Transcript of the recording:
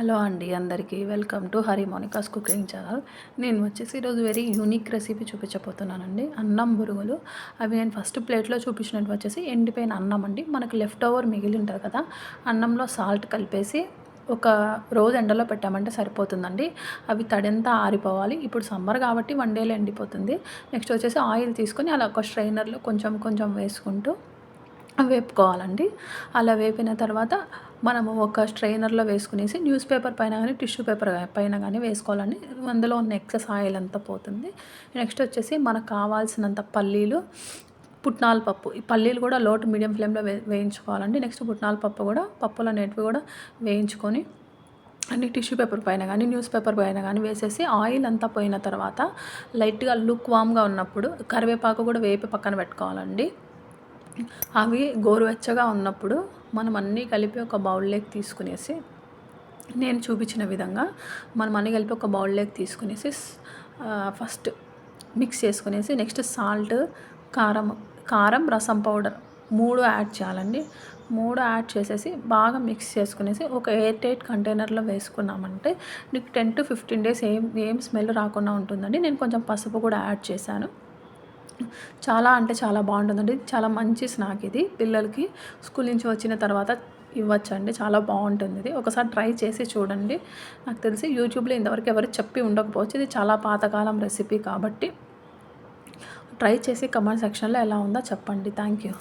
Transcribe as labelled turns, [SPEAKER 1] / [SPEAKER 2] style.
[SPEAKER 1] Hello అండి అందరికీ. Welcome to Hari Monica's cooking channel. నేను వచ్చేసి ఈరోజు వెరీ యూనిక్ రెసిపీ చూపించబోతున్నానండి. అన్నం బురుగులు. అవి నేను ఫస్ట్ ప్లేట్లో చూపించినట్టు వచ్చేసి ఎండిపోయిన అన్నం అండి. మనకు లెఫ్ట్ ఓవర్ మిగిలి ఉంటుంది కదా అన్నంలో సాల్ట్ కలిపేసి ఒక రోజు ఎండలో పెట్టామంటే సరిపోతుందండి. అవి తడంతా ఆరిపోవాలి. ఇప్పుడు సమ్మర్ కాబట్టి వన్ డేలో ఎండిపోతుంది. నెక్స్ట్ వచ్చేసి ఆయిల్ తీసుకొని అలా ఒక స్ట్రైనర్లో కొంచెం కొంచెం వేసుకుంటూ వేపుకోవాలండి. అలా వేపిన తర్వాత మనము ఒక స్ట్రైనర్లో వేసుకునేసి న్యూస్ పేపర్ పైన కానీ టిష్యూ పేపర్ పైన కానీ వేసుకోవాలండి. అందులో ఉన్న ఎక్సెస్ ఆయిల్ అంతా పోతుంది. నెక్స్ట్ వచ్చేసి మనకు కావాల్సినంత పల్లీలు పుట్నాల పప్పు. ఈ పల్లీలు కూడా లోటు మీడియం ఫ్లేమ్లో వే వేయించుకోవాలండి. నెక్స్ట్ పుట్నాల పప్పు కూడా పప్పులు అనేటివి కూడా వేయించుకొని అన్ని టిష్యూ పేపర్ పైన కానీ న్యూస్ పేపర్ పైన కానీ వేసేసి ఆయిల్ అంతా పోయిన తర్వాత లైట్గా లుక్ వామ్గా ఉన్నప్పుడు కరివేపాకు కూడా వేపి పక్కన పెట్టుకోవాలండి. అవి గోరువెచ్చగా ఉన్నప్పుడు మనం అన్నీ కలిపి ఒక బౌల్లోకి తీసుకునేసి నేను చూపించిన విధంగా మనం అన్నీ కలిపి ఒక బౌల్లోకి తీసుకునేసి ఫస్ట్ మిక్స్ చేసుకునేసి నెక్స్ట్ సాల్ట్ కారం కారం రసం పౌడర్ మూడు యాడ్ చేయాలండి. మూడు యాడ్ చేసేసి బాగా మిక్స్ చేసుకునేసి ఒక ఎయిర్ టైట్ కంటైనర్లో వేసుకున్నామంటే నీకు టెన్ టు ఫిఫ్టీన్ డేస్ ఏం ఏం స్మెల్ రాకుండా ఉంటుందండి. నేను కొంచెం పసుపు కూడా యాడ్ చేశాను. చాలా అంటే చాలా బాగుంటుందండి. చాలా మంచి స్నాక్ ఇది. పిల్లలకి స్కూల్ నుంచి వచ్చిన తర్వాత ఇవ్వచ్చండి. చాలా బాగుంటుంది ఇది. ఒకసారి ట్రై చేసి చూడండి. నాకు తెలిసి యూట్యూబ్లో ఇంతవరకు ఎవరు చెప్పి ఉండకపోవచ్చు. ఇది చాలా పాతకాలం రెసిపీ కాబట్టి ట్రై చేసి కమెంట్ సెక్షన్లో ఎలా ఉందో చెప్పండి. Thank you